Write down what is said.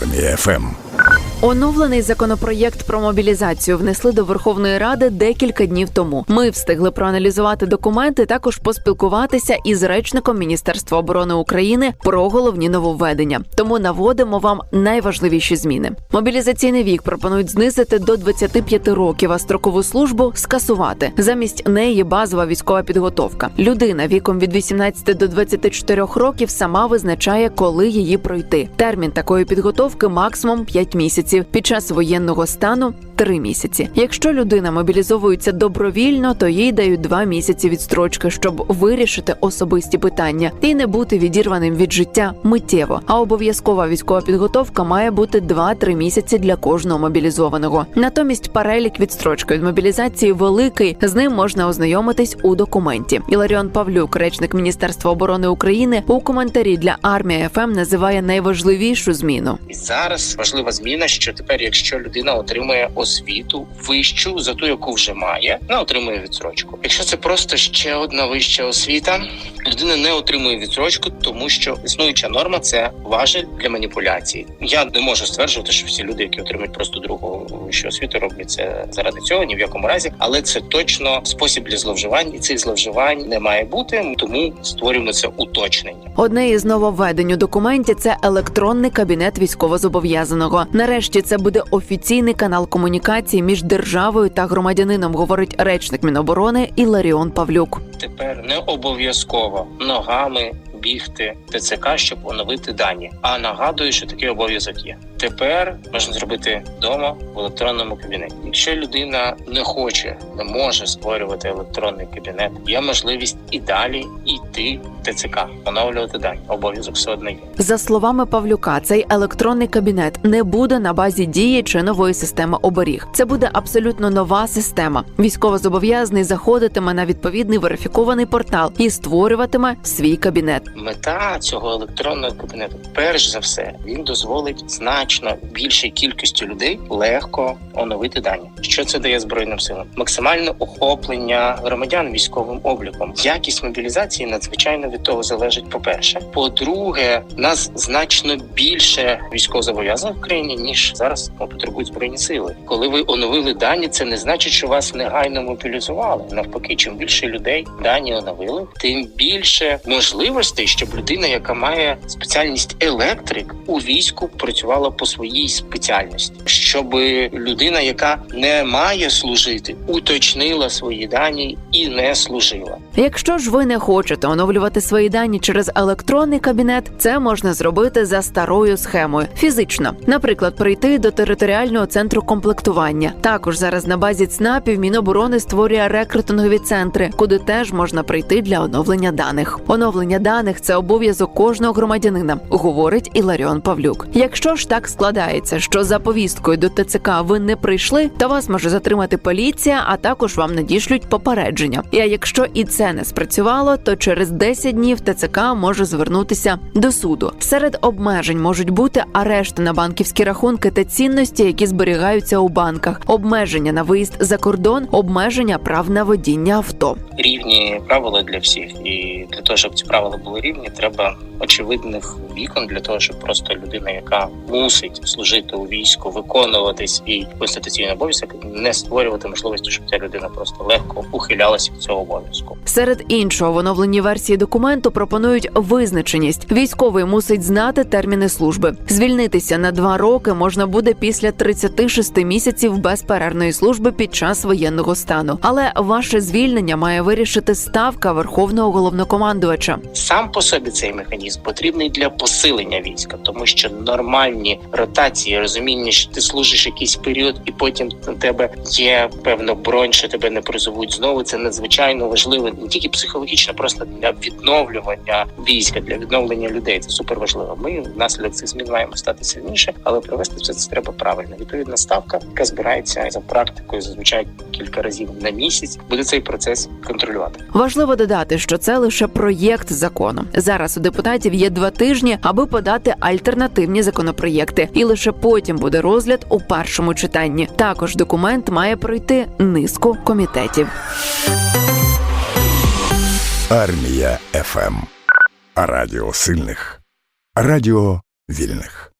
Армія ФМ. Оновлений законопроєкт про мобілізацію внесли до Верховної Ради декілька днів тому. Ми встигли проаналізувати документи, також поспілкуватися із речником Міністерства оборони України про головні нововведення. Тому наводимо вам найважливіші зміни. Мобілізаційний вік пропонують знизити до 25 років, а строкову службу скасувати. Замість неї базова військова підготовка. Людина віком від 18 до 24 років сама визначає, коли її пройти. Термін такої підготовки максимум 5 місяців. Під час воєнного стану 3 місяці. Якщо людина мобілізовується добровільно, то їй дають 2 місяці відстрочки, щоб вирішити особисті питання і не бути відірваним від життя миттєво. А обов'язкова військова підготовка має бути 2-3 місяці для кожного мобілізованого. Натомість перелік відстрочки від мобілізації великий. З ним можна ознайомитись у документі. Іларіон Павлюк, речник Міністерства оборони України, у коментарі для армії ФМ називає найважливішу зміну. І зараз важлива зміна, що тепер, якщо людина отримує освіту вищу за ту, яку вже має, вона отримує відсрочку. Якщо це просто ще одна вища освіта, людина не отримує відсрочку, тому що існуюча норма це важель для маніпуляцій. Я не можу стверджувати, що всі люди, які отримують просто другу вищу освіту, роблять це заради цього, ні в якому разі, але це точно спосіб для зловживань, і цих зловживань не має бути. Тому створюємо це уточнення. Одне із нововведень у документі це електронний кабінет військовозобов'язаного. Нарешті це буде офіційний канал комунікації між державою та громадянином, говорить речник Міноборони Іларіон Павлюк. Тепер не обов'язково ногами бігти ТЦК, щоб оновити дані. А нагадую, що такий обов'язок є. Тепер можна зробити вдома в електронному кабінеті. Якщо людина не хоче, не може створювати електронний кабінет, є можливість і далі йти в ТЦК, оновлювати дані. Обов'язок все одно є. За словами Павлюка, цей електронний кабінет не буде на базі дії чи нової системи оберіг. Це буде абсолютно нова система. Військовозобов'язаний заходитиме на відповідний верифікований портал і створюватиме свій кабінет. Мета цього електронного кабінету, перш за все, він дозволить значно більшій кількості людей легко оновити дані. Що це дає збройним силам? Максимальне охоплення громадян військовим обліком. Якість мобілізації надзвичайно від того залежить. По перше, по-друге, нас значно більше військовозобов'язаних в країні ніж зараз потребують збройні сили. Коли ви оновили дані, це не значить, що вас негайно мобілізували. Навпаки, чим більше людей дані оновили, тим більше можливостей, щоб людина, яка має спеціальність електрик, у війську працювала по своїй спеціальності, щоб людина, яка не має служити, уточнила свої дані і не служила. Якщо ж ви не хочете оновлювати свої дані через електронний кабінет, це можна зробити за старою схемою фізично, наприклад, прийти до територіального центру комплектування. Також зараз на базі ЦНАПів Міноборони створює рекрутингові центри, куди теж можна прийти для оновлення даних. Оновлення даних це обов'язок кожного громадянина, говорить Іларіон Павлюк. Якщо ж так складається, що за повісткою до ТЦК ви не прийшли, то вас може затримати поліція, а також вам надішлють попередження. І якщо і це не спрацювало, то через 10 днів ТЦК може звернутися до суду. Серед обмежень можуть бути арешти на банківські рахунки та цінності, які зберігаються у банках, обмеження на виїзд за кордон, обмеження прав на водіння авто. Рівні правила для всіх, і для того, щоб ці правила були рівні, треба очевидних вікон для того, щоб просто людина, яка мусить служити у війську, виконувати свій конституційний обов'язок, не створювати можливості, щоб ця людина просто легко ухилялася від цього обов'язку. Серед іншого, в оновленій версії документу пропонують визначеність. Військовий мусить знати терміни служби. Звільнитися на два роки можна буде після 36 місяців безперервної служби під час воєнного стану. Але ваше звільнення має вирішити ставка верховного головнокомандувача. Сам по собі цей механізм потрібний для посилення війська, тому що нормальні ротації, розуміння, що ти служиш якийсь період, і потім на тебе є певна бронь, що тебе не призовуть знову. Це надзвичайно важливо не тільки психологічно, просто для відновлювання війська, для відновлення людей. Це супер важливо. Ми внаслідок цих змін маємо стати сильніше, але провести все це треба правильно. Відповідна ставка, яка збирається за практикою, зазвичай кілька разів на місяць, буде цей процес контролювати. Важливо додати, що це лише проєкт закону. Зараз у депутатів є два тижні, аби подати альтернативні законопроєкти, і лише потім буде розгляд у першому читанні. Також документ має пройти низку комітетів. Армія ФМ. Радіо сильних. Радіо вільних.